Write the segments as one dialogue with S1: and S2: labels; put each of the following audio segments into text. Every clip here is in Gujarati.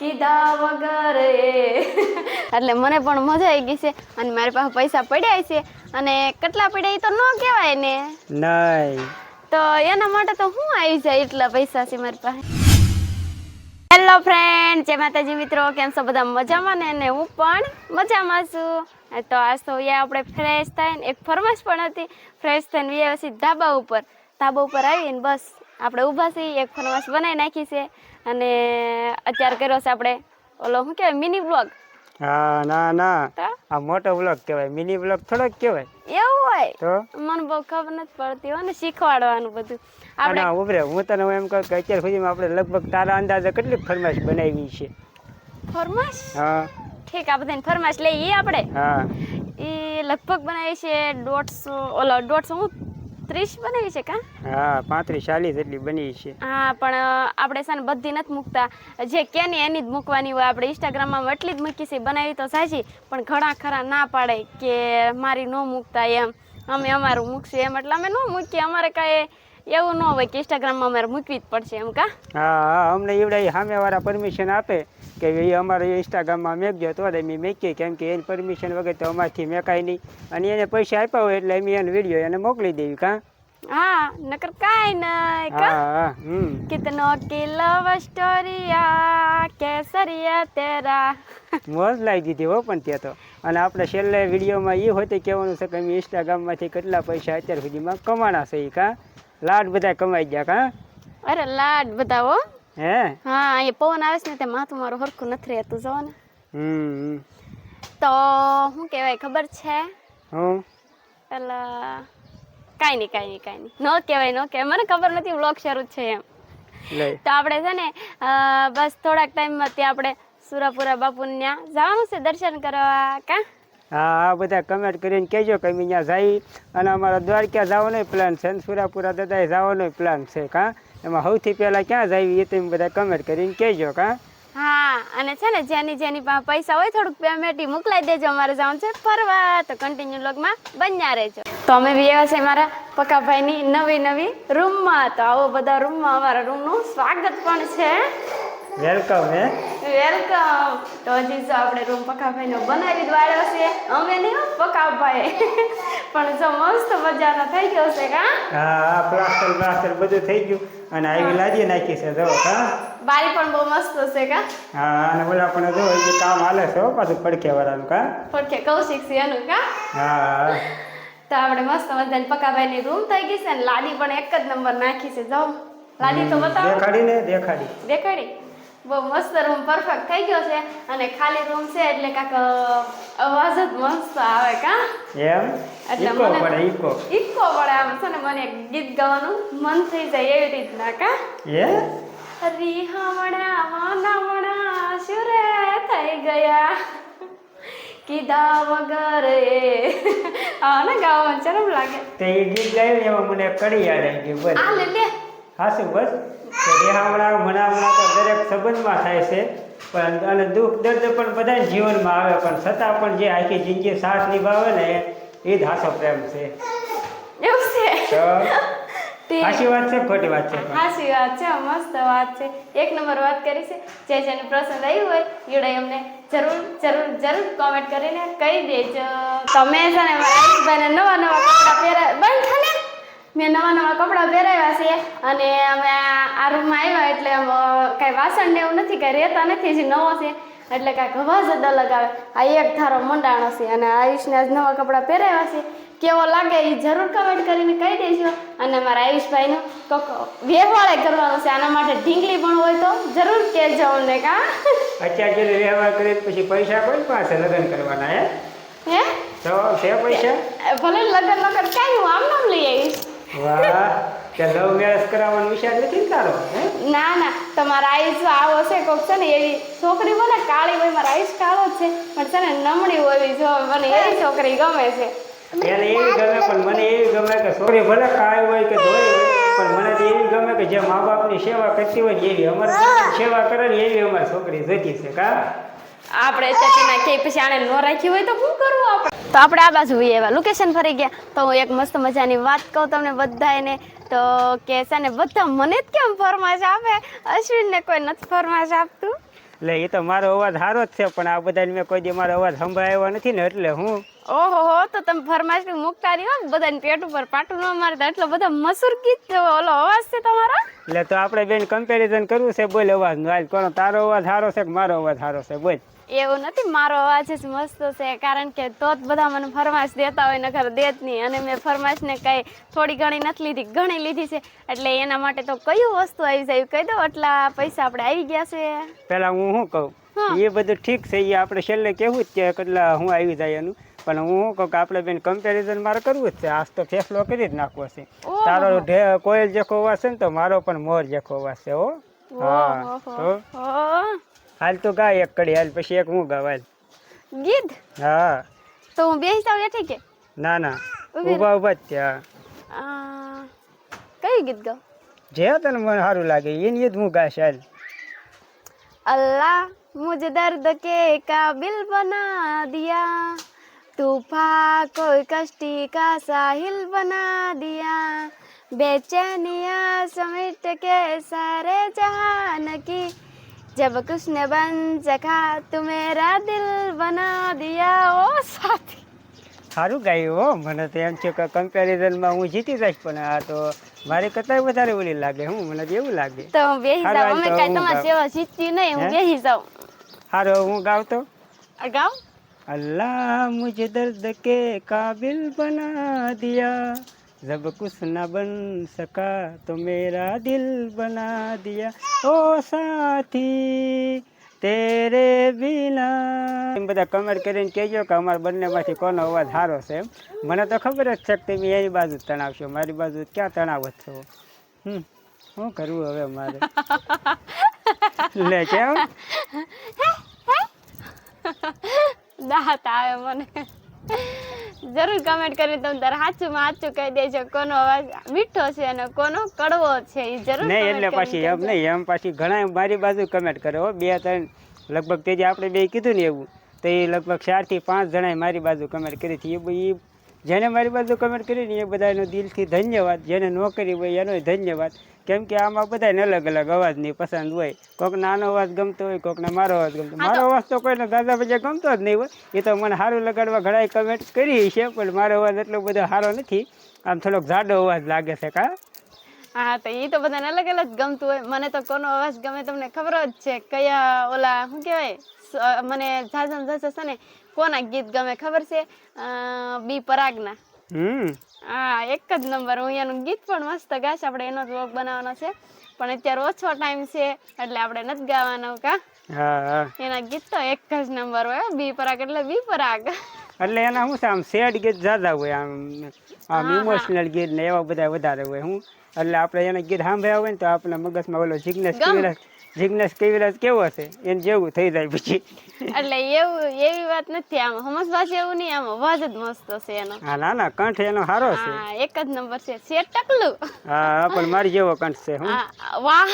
S1: કીધા વગર એટલે મને પણ મજા આવી ગઈ છે અને મારી પાસે પૈસા પડ્યા છે અને કેટલા પડ્યા એ તો ન કહેવાય ને.
S2: નહીં.
S1: તો એના માટે તો હું આવી જાય એટલા પૈસા છે મારી પાસે. હેલો ફ્રેન્ડ જય માતાજી મિત્રો કેમ છો બધા મજામાં ને? અને હું પણ મજામાં છું. તો આજ તો અહીંયા આપણે ફ્રેશ થાય ને એક ફરમાશ પણ હતી ફ્રેશ થઈને વ્યવસ્થિત ધાબા ઉપર. ધાબા ઉપર આવીને બસ આપણે ઊભા છીએ એક ફરમાશ બનાવી નાખી છે. અને અત્યારે કર્યો છે આપણે ઓલો શું કહેવાય મિની બ્લોગ
S2: હા ના ના. આ મોટો બ્લોક કહેવાય. મિની બ્લોક થોડોક કહેવાય.
S1: એવું હોય?
S2: તો?
S1: મને બહુ ખબર નથી પડતી હોય ને શીખવાડવાનું બધું. આપણે
S2: આ ઉભરે. હું તને હું એમ કહું કે અત્યાર સુધીમાં આપણે લગભગ તારા અંદાજે કેટલી ફરમાઈશ બનાવી છે?
S1: ફરમાશ
S2: હા.
S1: ઠીક આ બધાની ફરમાશ લઈએ આપણે.
S2: હા.
S1: એ લગભગ બનાવી છે દોઢસો ઓલો દોઢસો હું? ત્રીસ બનાવી છે કા?
S2: હા પાંત્રીસ ચાલીસ એટલી બની છે.
S1: હા પણ આપણે સાને બધી નથી મૂકતા. જે કે ને એની જ મૂકવાની હોય. આપણે ઇન્સ્ટાગ્રામમાં એટલી જ મૂકી છે બનાવી તો સાચી પણ ઘણા ખરા ના પાડે કે મારી ન મૂકતા એમ. અમે અમારું મૂકશું એમ. એટલે અમે ન મૂકીએ. અમારે કાંઈ એવું ન હોય કે ઇન્સ્ટાગ્રામમાં અમારે મૂકવી જ પડશે એમ કા?
S2: હા હા અમને એવડા સામેવાળા પરમિશન આપે. કે એ અમારે ઇન્સ્ટાગ્રામમાં મેકજો તો મેં મેકીએ કેમ કે એની પરમિશન વગર તો અમારથી મેકાય નહીં. અને એને પૈસા આપ્યા હોય એટલે અમે એને વીડિયો એને મોકલી દેવી કાં?
S1: હા નકર કાય નાય કા? કિતનો કે સ્ટોરીયા કેસરિયા તેરા.
S2: મોજ લાગી દીધી હો પણ ત્યાં તો. અને આપણે છેલ્લે વિડીયોમાં એ હોય તો કહેવાનું છે કે અમે ઇન્સ્ટાગ્રામમાંથી કેટલા પૈસા અત્યાર સુધીમાં કમાણા છે કા? લાડ બધા કમાઈ ગયા કા?
S1: અરે લાડ બધા હો.
S2: હે?
S1: હા અહીંયા પવન આવે છે ને તે માથું મારું હરખું નથી રહેતું જો ને.
S2: હમ.
S1: તો શું કહેવાય ખબર છે?
S2: હું?
S1: પેલા કાંઈ નહીં કાંઈ નહીં કાંઈ નહીં. ન કહેવાય ન કહેવાય. મને ખબર નથી વ્લોગ શરૂ છે એમ. તો આપણે છે ને બસ થોડાક ટાઈમમાં ત્યાં આપણે સુરાપુરા બાપુને ત્યાં જવાનું છે દર્શન કરવા કા?
S2: હા આ બધા કમેન્ટ કરીને કહેજો કે અમે ત્યાં જઈ અને અમારા દ્વારકા જવાનો પ્લાન છે અને સુરાપુરા દાદા જવાનો પ્લાન છે કાં? એમાં સૌથી પહેલાં ક્યાં જાવી એ તમે બધા કમેન્ટ કરીને કહેજો કાં?
S1: હા અને છે ને જેની જેની પાસે પૈસા હોય થોડુંક પેમેન્ટ મોકલાઈ દેજો અમારે જવાનું છે ફરવા. તો કન્ટિન્યુ લોગમાં બન્યા રહેજો. તો અમે બી એવા છે મારા પકાભાઈની નવી નવી રૂમમાં તો આવો બધા રૂમમાં અમારા રૂમનું સ્વાગત પણ છે.
S2: વેલકમ હે?
S1: વેલકમ તો હજી જો આપણે રૂમ પકાભાઈનો બનાવી દ્વાળ્યો છે. અમે નહીં પકાભાઈ પણ જો મસ્ત મજાનો થઈ ગયો છે કા?
S2: હા પ્લાસ્ટર પ્લાસ્ટર બધું થઈ ગયું. અને આવી લાદી નાખી છે જો હા.
S1: બારી પણ બહુ મસ્ત છે કા?
S2: હા અને ઓલા પણ જો એ કામ હાલે છે પાછું પડખે વાળાનું કા?
S1: પડખે કૌશિક છે એનું કા?
S2: હા.
S1: તો આપણે મસ્ત મજાની પકાભાઈની રૂમ થઈ ગઈ છે ને લાડી પણ એક જ નંબર નાખી છે જો. લાડી તો બતાવો.
S2: દેખાડી ને દેખાડી.
S1: દેખાડી? બહુ મસ્ત રૂમ પરફેક્ટ થઈ ગયો છે. અને ખાલી રૂમ છે એટલે કાક અવાજ જ મસ્ત આવે કા?
S2: એમ?
S1: એટલે મને-
S2: પડે ઈકો.
S1: ઈકો પડે આમ છે ને મને ગીત ગાવાનું મન થઈ જાય એવી રીતના કા?
S2: એ?
S1: હરી હમણાં મનામણા શુરે થઈ ગયા. કીધા વગર એ. આ ને ગાવામાં ચરમ લાગે.
S2: તે ગીત ગાયું એમાં મને કડી યાદ આવી ગઈ બસ
S1: આ લે લે.
S2: હાસું બસ. દેહામણા મનામણા તો દરેક સંબંધમાં થાય છે. પણ અને દુઃખ દર્દ પણ બધાને જીવનમાં આવે. પણ છતાં પણ જે આખી જિંદગી સાથ નિભાવે ને એ જ હાસો પ્રેમ છે.
S1: એવું છે?
S2: તો
S1: તે
S2: સાચી વાત છે ખોટી વાત છે? પણ?
S1: વાત છે મસ્ત વાત છે. એક નંબર વાત કરી છે. જે જેને આવ્યું હોય એવડે અમને જરૂર જરૂર જરૂર કોમેન્ટ કરીને કહી દેજો. તમે છે ને મારા નવા નવા કપડાં પહેરા બંધ થાને મેં નવા નવા કપડાં પહેરાવ્યા છે અને અમે આ રૂમમાં આવ્યા એટલે કાંઈ વાસણ ને એવું નથી કાંઈ રહેતા નથી જે નવો છે. એટલે કાંઈક અવાજ જ અલગ આવે. આ એક ધારો મંડાણો છે અને આયુષને આજ નવા કપડાં પહેરાવ્યા છે. કેવો લાગે એ જરૂર કમેન્ટ કરીને કહી દેજો. અને મારા આયુષભાઈનું કોક વ્યવહારે કરવાનું છે આના માટે ઢીંગલી પણ હોય તો જરૂર કહેજો અમને કા?
S2: અત્યારે જે વ્યવહાર કરી પછી પૈસા કોઈ પાસે લગ્ન કરવાના હે?
S1: હે?
S2: તો છે પૈસા?
S1: ભલે લગન લગન કાંઈ હું આમ નામ લઈ આવીશ.
S2: વાહ કે લવ મેરેજ કરાવવાનો વિચાર નથી તારો હે?
S1: ના ના તમારા આયુષ આવો છે કોક છે ને એવી છોકરી કાળી હોય મારા આઈસ કાળો છે પણ છે ને નમણી હોય જો મને એવી છોકરી ગમે છે.
S2: એને એવી ગમે પણ મને એવી ગમે કે છોકરી ભલે કાળી હોય કે ધોઈ હોય પણ મને તો એવી ગમે કે જે મા બાપની સેવા કરતી હોય ને એવી અમારી સેવા કરે ને એવી અમારી છોકરી જતી છે કા?
S1: આપણે ચટીના કે પછી આને ન રાખી હોય તો શું કરવું આપણે? તો આપણે આ બાજુ હોઈએ એવા. લોકેશન ફરી ગયા. તો હું એક મસ્ત મજાની વાત કહું તમને બધાને તો કે છે ને બધા મને જ કેમ ફરમાશ આપે? અશ્વિનને કોઈ નથી ફરમાશ આપતું.
S2: એટલે એ તો મારો અવાજ સારો જ છે પણ આ બધાને મેં કોઈ દી મારો અવાજ સંભળાયો નથી ને એટલે હું?
S1: ઓહો હો તો તમે ફરમાઈશ મુકતા રહ્યો બધાને પેટ ઉપર પાટું ન મારતા. એટલો બધા મસૂર ગીત ઓલો અવાજ છે તમારો?
S2: એટલે તો આપણે બેન કમ્પેરિઝન કરવું છે બોલ અવાજનું. હાલ કોનો તારો અવાજ સારો છે કે મારો અવાજ સારો છે બોલ.
S1: એવું નથી મારો અવાજ જ મસ્ત છે કારણ કે તો જ બધા મને ફરમાશ દેતા હોય નખર દે જ નહીં. અને મેં ફરમાશને કઈ થોડી ઘણી નથી લીધી ઘણી લીધી છે એટલે એના માટે તો કયું વસ્તુ આવી જાય કહી દો એટલા પૈસા આપણે આવી ગયા છે.
S2: પહેલાં હું શું કહું? એ બધું ઠીક છે એ આપણે છેલ્લે કેવું જ કે કેટલા હું આવી જાય એનું. પણ હું શું કહું કે આપણે બેન કમ્પેરિઝન મારે કરવું જ છે આજ તો ફેસલો કરી જ નાખવો છે. તારો ઢે- કોયલ જેખો અવાજ છે ને તો મારો પણ મોર જેખો અવાજ છે હો.
S1: હો.
S2: હાલ તો ગાય એક કડી હાલ પછી એક હું ગાવ હાલ
S1: ગીત
S2: હા
S1: તો હું બેસી જાઉં એઠી કે
S2: ના ના
S1: ઊભી
S2: ઊભા ઊભા જ ત્યાં
S1: આ, કયું ગીત ગાઉં
S2: જે તને મને સારું લાગે એની જ હું ગાશ હાલ
S1: अल्लाह मुझे दर्द के काबिल बना दिया तूफा कोई कश्ती का साहिल बना दिया बेचैनिया समेट के सारे जहान की जब कुछ ने बन सका तो मेरा दिल बना दिया ओ साथी
S2: સારું ગાયું હો મને તો એમ છે કે કમ્પેરિઝનમાં હું જીતી જઈશ પણ આ તો મારી કરતાં વધારે ઓલી લાગે હું મને તો એવું લાગે
S1: તો હું બેસી
S2: હાલો,
S1: જાઉં અમે
S2: હાલ તો
S1: કાંઈ
S2: હું
S1: તમારી
S2: ગાઉં.
S1: સેવા જીતતી નહીં હું
S2: હે?
S1: બેસી જાઉં
S2: સારો હું ગાવતો
S1: આ ગાઉં
S2: अल्लाह मुझे दर्द के काबिल बना दिया जब कुछ न बन सका तो मेरा दिल बना दिया ओ साथी तेरे बिना એમ બધા કમેન્ટ કરીને કહેજો કે અમારા બંનેમાંથી કોનો અવાજ સારો છે એમ મને તો ખબર જ છે કે તમે એની બાજુ જ તણાવશો મારી બાજુ ક્યાં તણાવ જ છો હમ શું કરવું હવે મારે લે કેમ
S1: દાંત આવે મને જરૂર કમેન્ટ કરી તમે તારે સાચું કહી દેજો કોનો અવાજ મીઠો છે અને કોનો કડવો છે એ જરૂર
S2: નહીં એટલે પાછી એમ નહીં એમ પાછી ઘણા મારી બાજુ કમેન્ટ કરે હો બે ત્રણ લગભગ તે જે આપણે બે કીધું ને એવું તો એ લગભગ ચારથી પાંચ જણાએ મારી બાજુ કમેન્ટ કરી હતી. એ જેને મારી બાજુ કમેન્ટ કરી ને એ બધાનો દિલથી ધન્યવાદ જેને ન કરી હોય એનો ધન્યવાદ. કેમ કે આમાં બધાને અલગ અલગ અવાજની પસંદ હોય. કોક નાનો અવાજ ગમતો હોય કોકને મારો અવાજ ગમતો મારો અવાજ તો કોઈને દાદા બજા ગમતો જ નહીં હોય. એ તો મને સારું લગાડવા ઘણા કમેન્ટ કરી છે પણ મારો અવાજ એટલો બધો સારો નથી. આમ થોડોક જાડો અવાજ લાગે છે કા?
S1: હા તો એ તો બધાને અલગ અલગ ગમતું હોય. મને તો કોનો અવાજ ગમે તમને ખબર જ છે. કયા ઓલા શું કહેવાય? મને ઝાઝમ ઝાઝ છે ને કોના ગીત ગમે ખબર છે? બી પરાગના. હા એક જ નંબર. હું એનું ગીત પણ મસ્ત ગાશ. આપણે એનો જ vlog બનાવવાનો છે. પણ અત્યારે ઓછો ટાઈમ છે એટલે આપણે નથી ગાવાનો કા?
S2: હા
S1: એના ગીત તો એક જ નંબર હોય. બી પરાગ એટલે બી પરાગ.
S2: એટલે એના શું છે આમ સેડ ગીત જ્યાદા હોય આમ આમ ઇમોશનલ ગીત ને એવા બધા વધારે હોય હું? એટલે આપણે એના ગીત સાંભળ્યા હોય ને તો આપણા મગજમાં ઓલો જિગ્નેશ
S1: ગમ.
S2: કવિરાજ કેવો છે? એને જેવું થઈ જાય પછી.
S1: એટલે એવું એવી વાત નથી. આમ હમસભાષી એવું નહીં આમ અવાજ જ મસ્ત છે એનો.
S2: હા ના ના કંઠ એનો સારો છે.
S1: હા એક જ નંબર છે. શેર ટકલું.
S2: હા પણ મારી જેવો કંઠ છે હું.
S1: વાહ.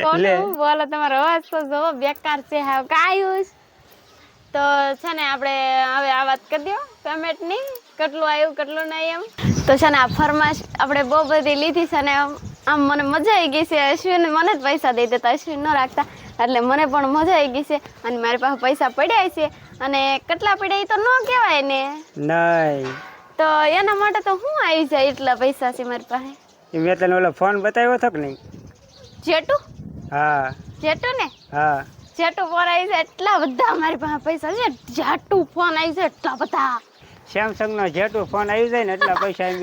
S1: કોનું બોલો તમારો અવાજ તો જો બેકાર છે હા કાયુસ. તો છે ને આપણે હવે આ વાત કરી દો પેમેન્ટની. કેટલું આવ્યું કેટલું નહીં એમ. તો છે ને આ ફરમાશ આપણે બહુ બધી લીધી છે ને આમ મને મજા આવી ગઈ છે અશ્વિન. મને જ પૈસા દઈ દેતા અશ્વિન ન રાખતા. એટલે મને પણ મજા આવી ગઈ છે. અને મારી પાસે પૈસા પડ્યા છે. અને કેટલા પડ્યા એ તો ન કહેવાય ને.
S2: નહીં.
S1: તો એના માટે તો હું આવી જાય એટલા પૈસા છે મારી પાસે?
S2: મેં તને ઓલો ફોન બતાવ્યો હતો કે નહીં?
S1: જેટુ?
S2: હા.
S1: જેટુ ને?
S2: હા.
S1: જેટુ ફોન આવી છે એટલા બધા મારી પાસે પૈસા છે. જેટુ ફોન આવી છે એટલા બધા.
S2: સેમસંગનો જેટલું ફોન આવી જાય ને એટલા પૈસા એમ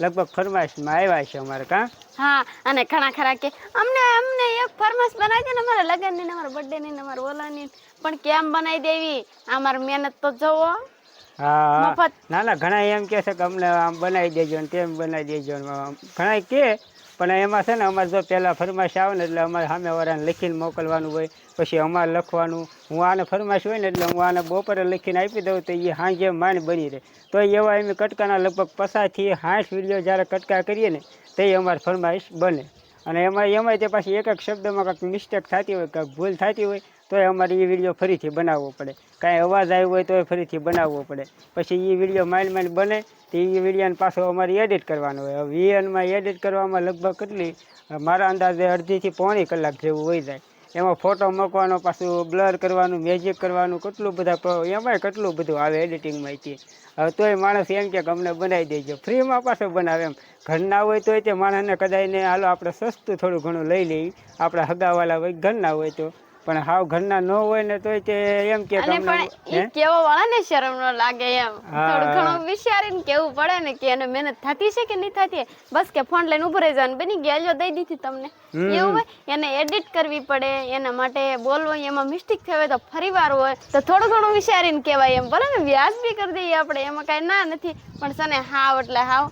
S2: લગભગ ફરમાઈશમાં આવ્યા છે અમારે કાં?
S1: હા અને ઘણા ખરા કે અમને અમને એક ફરમાશ બનાવી દે ને અમારા લગ્નની ને અમારા બર્થડે ની અમારા ઓલાની પણ કેમ બનાવી દેવી? અમારી મહેનત તો જોવો.
S2: હા હા. ના ના ઘણા એમ કહે છે કે અમને આમ બનાવી દેજો ને તેમ બનાવી દેજો ઘણા કે પણ એમાં છે ને અમારે જો પહેલાં ફરમાઈશ આવે ને એટલે અમારે સામેવાળાને લખીને મોકલવાનું હોય, પછી અમારે લખવાનું. હું આને ફરમાઈશ હોય ને એટલે હું આને બપોરે લખીને આપી દઉં તો એ હાંજે માંડ બની રહે. તો એવા એમ કટકાના લગભગ પસારથી હાંસ વીડિયો જ્યારે કટકા કરીએ ને, તે અમારે ફરમાઈશ બને. અને એમાં એમાંય તે પાછી એક એક શબ્દમાં કાંઈક મિસ્ટેક થતી હોય, કાંઈક ભૂલ થતી હોય તોય અમારે એ વીડિયો ફરીથી બનાવવો પડે. કાંઈ અવાજ આવ્યો હોય તોય ફરીથી બનાવવો પડે. પછી એ વીડિયો માઇલ માઇલ બને તો એ વિડીયોને પાછો અમારે એડિટ કરવાનો હોય. હવે વીએનમાં એડિટ કરવામાં લગભગ કેટલી? મારા અંદાજે અડધીથી પોણી કલાક જેવું હોય જાય. એમાં ફોટો મૂકવાનો, પાછું બ્લર કરવાનું મેજિક કરવાનું, કેટલું બધા એમાંય કેટલું બધું આવે એડિટિંગમાં તે હવે તોય માણસ એમ કે અમને બનાવી દેજો. ફ્રીમાં પાછો બનાવે એમ. ઘરના હોય તોય તે માણસને કદાચ ને હાલો આપણે સસ્તું થોડું ઘણું લઈ લઈએ. આપણા હગાવાલા હોય ઘરના હોય તો. પણ હાવ ઘરના ન હોય ને તોય તે એમ કે
S1: અને પણ ઈ કેવો વાળા ને શરમ ન લાગે એમ. થોડું ઘણું વિચારીને કેવું પડે ને કે એને મહેનત થતી છે કે નહીં થતી બસ કે ફોન લઈને ઊભો રહી જવાનું બની ગયા દઈ દીધી તમને. એવું હોય? એને એડિટ કરવી પડે એના માટે બોલવું એમાં મિસ્ટેક થઈ હોય તો ફરીવાર હોય. તો થોડું ઘણું વિચારીને કહેવાય એમ. ભલે ને વ્યાજ બી કરી દઈએ આપણે એમાં કાંઈ ના નથી. પણ સને હાવ એટલે હાવ.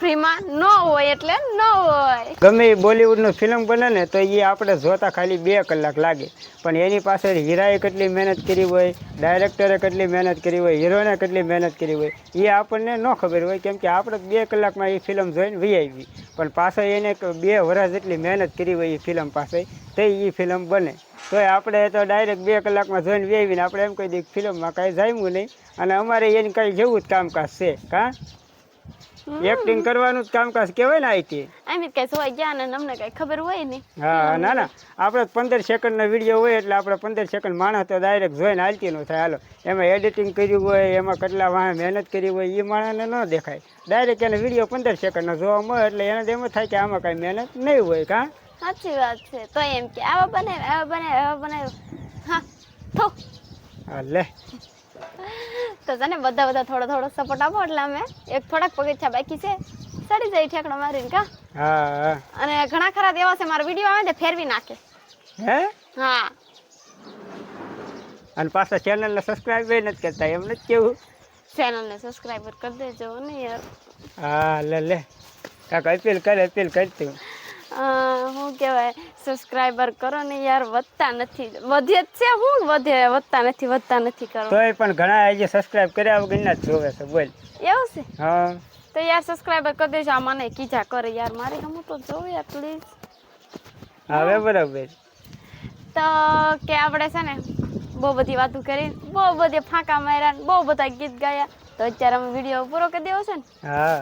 S1: ફ્રીમાં ન હોય એટલે ન હોય.
S2: ગમે બોલિવૂડનું ફિલ્મ બને ને તો એ આપણે જોતા ખાલી બે કલાક લાગે. પણ એની પાછળ હીરાએ કેટલી મહેનત કરી હોય, ડાયરેક્ટરે કેટલી મહેનત કરી હોય, હીરોને કેટલી મહેનત કરી હોય એ આપણને ન ખબર હોય, કેમ કે આપણે બે કલાકમાં એ ફિલ્મ જોઈને વી આવી પણ પાછળ એને બે વર્ષ જેટલી મહેનત કરી હોય એ ફિલ્મ પાસે તો એ ફિલ્મ બને. તોય આપણે તો ડાયરેક્ટ બે કલાકમાં જોઈને વી આવીને આપણે એમ કહી દઈએ ફિલ્મમાં કાંઈ જામ્યું નહીં. અને અમારે એની કાંઈ જેવું જ કામકાજ છે, કાં? એક્ટિંગ કરવાનું જ કામકાજ કહેવાય ને આઈટી.
S1: એમ જ કઈ સોય ગયા ને અમને કઈ ખબર હોય નહીં
S2: હા ના ના. આપણે પંદર સેકન્ડનો વીડિયો હોય એટલે આપણે પંદર સેકન્ડ માણસ તો ડાયરેક્ટ જોઈને હાલતી નું થાય. હાલો એમાં એડિટિંગ કર્યું હોય એમાં કેટલા વાહ મહેનત કરી હોય એ માણસને ન દેખાય. ડાયરેક્ટ એને વીડિયો પંદર સેકન્ડનો જોવા મળે એટલે એને એમ થાય કે આમાં કાંઈ મહેનત નહીં હોય કાં?
S1: સાચી વાત છે. તો એમ કે આવા બનાવ આવા બનાવ આવા બનાવ હા થો.
S2: હા લે.
S1: તો તને બધા બધા થોડો થોડો સપોર્ટ આપો એટલે અમે એક થોડાક પગથિયા બાકી છે. સડી જાય ઠેકડો મારીને કા?
S2: હા
S1: અને ઘણા ખરા એવા છે મારા વીડિયો આવે ને ફેરવી નાખે.
S2: હે?
S1: હા.
S2: અને પાછા ચેનલને સબસ્ક્રાઈબ નથી કરતા એમ નથી કેવું?
S1: ચેનલને સબસ્ક્રાઇબર કરી દેજો ને યાર.
S2: હા લે લે. કાક અપીલ કરે અપીલ કરતું
S1: શું કહેવાય સબસ્ક્રાઈબર કરો ને યાર વધતા નથી. વધે જ છે હું વધે વધતા નથી વધતા નથી કરો.
S2: તોય પણ ઘણા આજે સબસ્ક્રાઈબ કર્યા વગરના જોવે છે બોલ.
S1: એવું છે?
S2: હા.
S1: તો યાર સબસ્ક્રાઈબર કરી દેજો આ મને કીધા કરે યાર મારે હું તો જોવે યાર પ્લીઝ
S2: હવે બરાબર.
S1: તો કે આપણે છે ને બહુ બધી વાતો કરી બહુ બધી ફાંકા માર્યા બહુ બધા ગીત ગાયા. તો અત્યારે અમે વીડિયો પૂરો કરી દેવો છે ને?
S2: હા.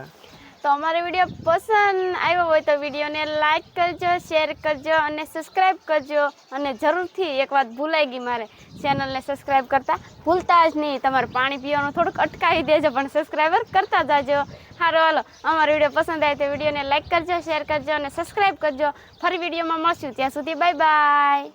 S1: તો અમારો વીડિયો પસંદ આવ્યો હોય તો વિડીયોને લાઇક કરજો શેર કરજો અને સબસ્ક્રાઈબ કરજો. અને જરૂરથી એક વાત ભૂલાઈ ગઈ મારે. ચેનલને સબસ્ક્રાઈબ કરતા ભૂલતા જ નહીં. તમારે પાણી પીવાનું થોડુંક અટકાવી દેજો, પણ સબસ્ક્રાઈબર કરતા જાજો. સારું હાલો. અમારો વીડિયો પસંદ આવે તો વિડીયોને લાઇક કરજો શેર કરજો અને સબસ્ક્રાઈબ કરજો. ફરી વિડીયોમાં મળશું. ત્યાં સુધી બાય બાય